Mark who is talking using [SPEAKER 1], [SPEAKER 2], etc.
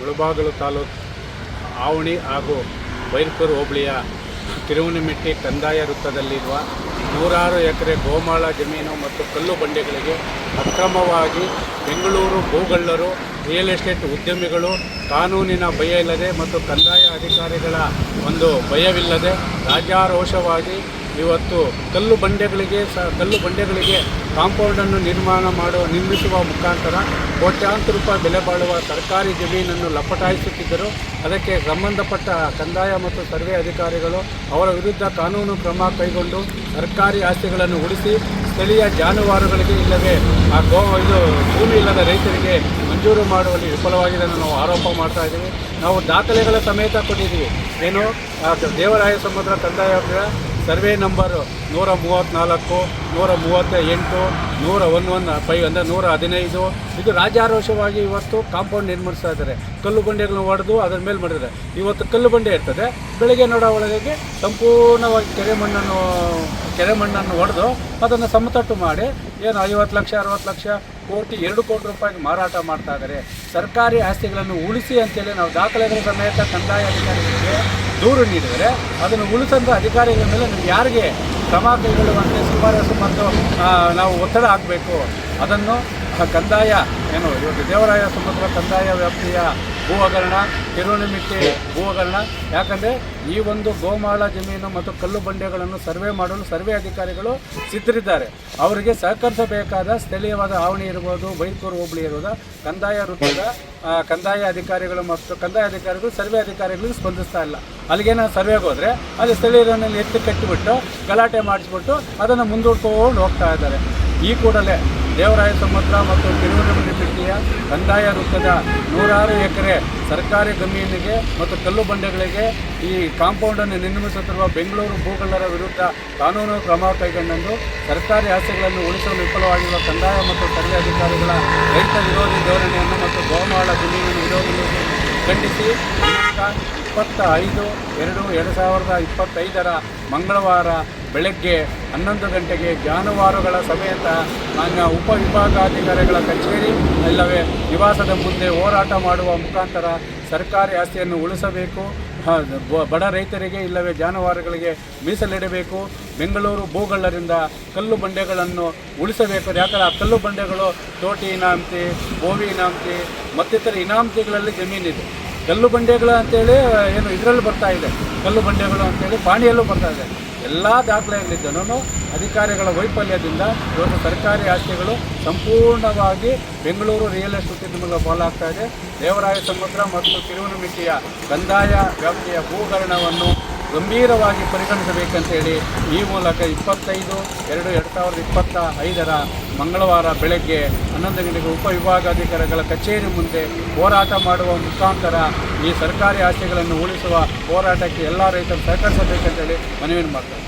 [SPEAKER 1] ಮುಳಬಾಗಿಲು ತಾಲೂಕು ಆವಣಿ ಹಾಗೂ ಬೈರ್ಪುರ್ ಹೋಬಳಿಯ ತಿರುವನಮಿಟ್ಟಿ ಕಂದಾಯ ವೃತ್ತದಲ್ಲಿರುವ ನೂರಾರು ಎಕರೆ ಗೋಮಾಳ ಜಮೀನು ಮತ್ತು ಕಲ್ಲು ಬಂಡೆಗಳಿಗೆ ಅಕ್ರಮವಾಗಿ ಬೆಂಗಳೂರು ಭೂಗಳ್ಳರು ರಿಯಲ್ ಎಸ್ಟೇಟ್ ಉದ್ಯಮಿಗಳು ಕಾನೂನಿನ ಭಯ ಇಲ್ಲದೆ ಮತ್ತು ಕಂದಾಯ ಅಧಿಕಾರಿಗಳ ಒಂದು ಭಯವಿಲ್ಲದೆ ರಾಜಾರೋಷವಾಗಿ ಇವತ್ತು ಕಲ್ಲು ಬಂಡೆಗಳಿಗೆ ಸ, ಕಲ್ಲು ಬಂಡೆಗಳಿಗೆ ಕಾಂಪೌಂಡನ್ನು ನಿರ್ಮಾಣ ಮಾಡುವ ನಿರ್ಮಿಸುವ ಮುಖಾಂತರ ಕೋಟ್ಯಾಂತರ ರೂಪಾಯಿ ಬೆಲೆ ಬಾಳುವ ಸರ್ಕಾರಿ ಜಮೀನನ್ನು ಲಪಟಾಯಿಸುತ್ತಿದ್ದರು. ಅದಕ್ಕೆ ಸಂಬಂಧಪಟ್ಟ ಕಂದಾಯ ಮತ್ತು ಸರ್ವೆ ಅಧಿಕಾರಿಗಳು ಅವರ ವಿರುದ್ಧ ಕಾನೂನು ಕ್ರಮ ಕೈಗೊಂಡು ಸರ್ಕಾರಿ ಆಸ್ತಿಗಳನ್ನು ಉಳಿಸಿ ಸ್ಥಳೀಯ ಜಾನುವಾರುಗಳಿಗೆ ಇಲ್ಲವೇ ಆ ಗೋ, ಇದು ಭೂಮಿ ಇಲ್ಲದ ರೈತರಿಗೆ ಮಂಜೂರು ಮಾಡುವಲ್ಲಿ ವಿಫಲವಾಗಿದೆ ನಾವು ಆರೋಪ ಮಾಡ್ತಾ ಇದ್ದೀವಿ. ನಾವು ದಾಖಲೆಗಳ ಸಮೇತ ಕೊಟ್ಟಿದ್ದೀವಿ. ಏನು? ದೇವರಾಯ ಸಮುದ್ರ ಕಂದಾಯ ಸರ್ವೆ ನಂಬರ್ ನೂರ ಮೂವತ್ತ್ನಾಲ್ಕು ನೂರ ಮೂವತ್ತ ಎಂಟು, ನೂರ ಒನ್ ಒನ್ ಫೈ ಅಂದರೆ ನೂರ ಹದಿನೈದು. ಇದು ರಾಜಾರೋಷವಾಗಿ ಇವತ್ತು ಕಾಂಪೌಂಡ್ ನಿರ್ಮಿಸ್ತಾ ಇದ್ದಾರೆ. ಕಲ್ಲು ಬಂಡೆಗಳನ್ನು ಹೊಡೆದು ಅದರ ಮೇಲೆ ಮಾಡಿದ್ದಾರೆ. ಇವತ್ತು ಕಲ್ಲು ಬಂಡೆ ಇರ್ತದೆ. ಬೆಳಗ್ಗೆ ನೋಡೋ ಒಳಗಾಗಿ ಸಂಪೂರ್ಣವಾಗಿ ಕೆರೆ ಮಣ್ಣನ್ನು ಕೆರೆ ಮಣ್ಣನ್ನು ಹೊಡೆದು ಅದನ್ನು ಸಮತಟ್ಟು ಮಾಡಿ ಏನು ಐವತ್ತು ಲಕ್ಷ, ಅರವತ್ತು ಲಕ್ಷ, ಕೋಟಿ, ಎರಡು ಕೋಟಿ ರೂಪಾಯಿಗೆ ಮಾರಾಟ ಮಾಡ್ತಾ ಇದ್ದಾರೆ. ಸರ್ಕಾರಿ ಆಸ್ತಿಗಳನ್ನು ಉಳಿಸಿ ಅಂತೇಳಿ ನಾವು ದಾಖಲೆಗಳ ಸಮೇತ ಕಂದಾಯ ಅಧಿಕಾರಿಗಳಿಗೆ ದೂರು ನೀಡಿದರೆ ಅದನ್ನು ಉಳಿಸಂತ ಅಧಿಕಾರಿಗಳ ಮೇಲೆ ನಾವು ಯಾರಿಗೆ ಕ್ರಮ ಕೈಗೊಳ್ಳುವಂತೆ ಶಿಫಾರಸು ಮತ್ತು ನಾವು ಒತ್ತಡ ಹಾಕಬೇಕು, ಅದನ್ನು ಕಂದಾಯ, ಏನು, ಇವತ್ತು ದೇವರಾಯ ಸಮುದ್ರ ಕಂದಾಯ ವ್ಯಾಪ್ತಿಯ ಭೂ ಹಗರಣ ಕಿರುಣಿಮಿಟ್ಟಿ ಭೂ ಹಗರಣ, ಯಾಕಂದರೆ ಈ ಒಂದು ಗೋಮಾಳ ಜಮೀನು ಮತ್ತು ಕಲ್ಲು ಬಂಡೆಗಳನ್ನು ಸರ್ವೆ ಮಾಡಲು ಸರ್ವೆ ಅಧಿಕಾರಿಗಳು ಸಿದ್ಧರಿದ್ದಾರೆ. ಅವರಿಗೆ ಸಹಕರಿಸಬೇಕಾದ ಸ್ಥಳೀಯವಾದ ಆವಣಿ ಇರ್ಬೋದು ಬೈಕೂರು ಹೋಬಳಿ ಇರುವುದು ಕಂದಾಯ ವೃತ್ತದ ಕಂದಾಯ ಅಧಿಕಾರಿಗಳು ಮತ್ತು ಕಂದಾಯ ಅಧಿಕಾರಿಗಳು ಸರ್ವೆ ಅಧಿಕಾರಿಗಳಿಗೆ ಸ್ಪಂದಿಸ್ತಾ ಇಲ್ಲ. ಅಲ್ಲಿಗೇನೋ ಸರ್ವೆಗೆ ಹೋದರೆ ಅಲ್ಲಿ ಸ್ಥಳೀಯರನ್ನೆಲ್ಲ ಎತ್ತಿ ಕಟ್ಟಿಬಿಟ್ಟು ಗಲಾಟೆ ಮಾಡಿಸ್ಬಿಟ್ಟು ಅದನ್ನು ಮುಂದೂಡ್ಕೊಂಡು ಹೋಗ್ತಾ ಇದ್ದಾರೆ. ಈ ಕೂಡಲೇ ದೇವರಾಯ ಸಮುದ್ರ ಮತ್ತು ತಿರುವನಂತಪುರ ಕಂದಾಯ ವೃತ್ತದ ನೂರಾರು ಎಕರೆ ಸರ್ಕಾರಿ ಜಮೀನಿಗೆ ಮತ್ತು ಕಲ್ಲು ಬಂಡೆಗಳಿಗೆ ಈ ಕಾಂಪೌಂಡನ್ನು ನಿರ್ಮಿಸುತ್ತಿರುವ ಬೆಂಗಳೂರು ಭೂಗಳ್ಳರ ವಿರುದ್ಧ ಕಾನೂನು ಕ್ರಮ ಕೈಗೊಂಡಂದು ಸರ್ಕಾರಿ ಆಸ್ತಿಗಳನ್ನು ಉಳಿಸಲು ವಿಫಲವಾಗಿರುವ ಕಂದಾಯ ಮತ್ತು ಸರ್ವೆ ಅಧಿಕಾರಿಗಳ ರೈತ ವಿರೋಧಿ ಧೋರಣೆಯನ್ನು ಮತ್ತು ಗೋಮಾಳ ಜಮೀನನ್ನು ವಿರೋಧವನ್ನು ಖಂಡಿಸಿ. ಇಪ್ಪತ್ತ ಐದು ಎರಡು ಎರಡು ಸಾವಿರದ ಇಪ್ಪತ್ತೈದರ ಮಂಗಳವಾರ ಬೆಳಗ್ಗೆ ಹನ್ನೊಂದು ಗಂಟೆಗೆ ಜಾನುವಾರುಗಳ ಸಮೇತ ಮಾನ್ಯ ಉಪವಿಭಾಗಾಧಿಕಾರಿಗಳ ಕಚೇರಿ ಇಲ್ಲವೇ ನಿವಾಸದ ಮುಂದೆ ಹೋರಾಟ ಮಾಡುವ ಮುಖಾಂತರ ಸರ್ಕಾರಿ ಆಸ್ತಿಯನ್ನು ಉಳಿಸಬೇಕು. ಬಡ ರೈತರಿಗೆ ಇಲ್ಲವೇ ಜಾನುವಾರುಗಳಿಗೆ ಮೀಸಲಿಡಬೇಕು. ಬೆಂಗಳೂರು ಭೂಗಳ್ಳರಿಂದ ಕಲ್ಲು ಬಂಡೆಗಳನ್ನು ಉಳಿಸಬೇಕು. ಯಾಕಂದರೆ ಆ ಕಲ್ಲು ಬಂಡೆಗಳು ತೋಟಿ ಇನಾಮತಿ, ಬೋವಿ ಇನಾಮತಿ, ಮತ್ತಿತರ ಇನಾಮತಿಗಳಲ್ಲಿ ಜಮೀನಿದೆ. ಕಲ್ಲು ಬಂಡೆಗಳು ಅಂತೇಳಿ ಏನು ಇದರಲ್ಲಿ ಬರ್ತಾ ಇದೆ. ಕಲ್ಲು ಬಂಡೆಗಳು ಅಂತೇಳಿ ಪಾಣಿಯಲ್ಲೂ ಬರ್ತಾ ಇದೆ. ಎಲ್ಲ ದಾಖಲೆಯಲ್ಲಿದ್ದನೂ ಅಧಿಕಾರಿಗಳ ವೈಫಲ್ಯದಿಂದ ಇವತ್ತು ಸರ್ಕಾರಿ ಆಸ್ತಿಗಳು ಸಂಪೂರ್ಣವಾಗಿ ಬೆಂಗಳೂರು ರಿಯಲ್ ಎಸ್ಟೇಟ್ ಉದ್ಯಮಗಳ ಪಾಲಾಗ್ತಾ ಇದೆ. ದೇವರಾಯ ಸಮುದ್ರ ಮತ್ತು ತಿರುವನಮಿಟ್ಟಿಯ ಕಂದಾಯ ವ್ಯಾಪ್ತಿಯ ಭೂಗರಣವನ್ನು ಗಂಭೀರವಾಗಿ ಪರಿಗಣಿಸಬೇಕಂತೇಳಿ ಈ ಮೂಲಕ ಇಪ್ಪತ್ತೈದು, ಎರಡು ಎರಡು ಸಾವಿರದ ಇಪ್ಪತ್ತ ಐದರ ಮಂಗಳವಾರ ಬೆಳಗ್ಗೆ ಹನ್ನೊಂದು ಗಂಟೆಗೆ ಉಪವಿಭಾಗಾಧಿಕಾರಿಗಳ ಕಚೇರಿ ಮುಂದೆ ಹೋರಾಟ ಮಾಡುವ ಮುಖಾಂತರ ಈ ಸರ್ಕಾರಿ ಆಸ್ತಿಗಳನ್ನು ಉಳಿಸುವ ಹೋರಾಟಕ್ಕೆ ಎಲ್ಲ ರೈತರು ಸಹಕರಿಸಬೇಕಂತೇಳಿ ಮನವಿ ಮಾಡ್ತಾರೆ.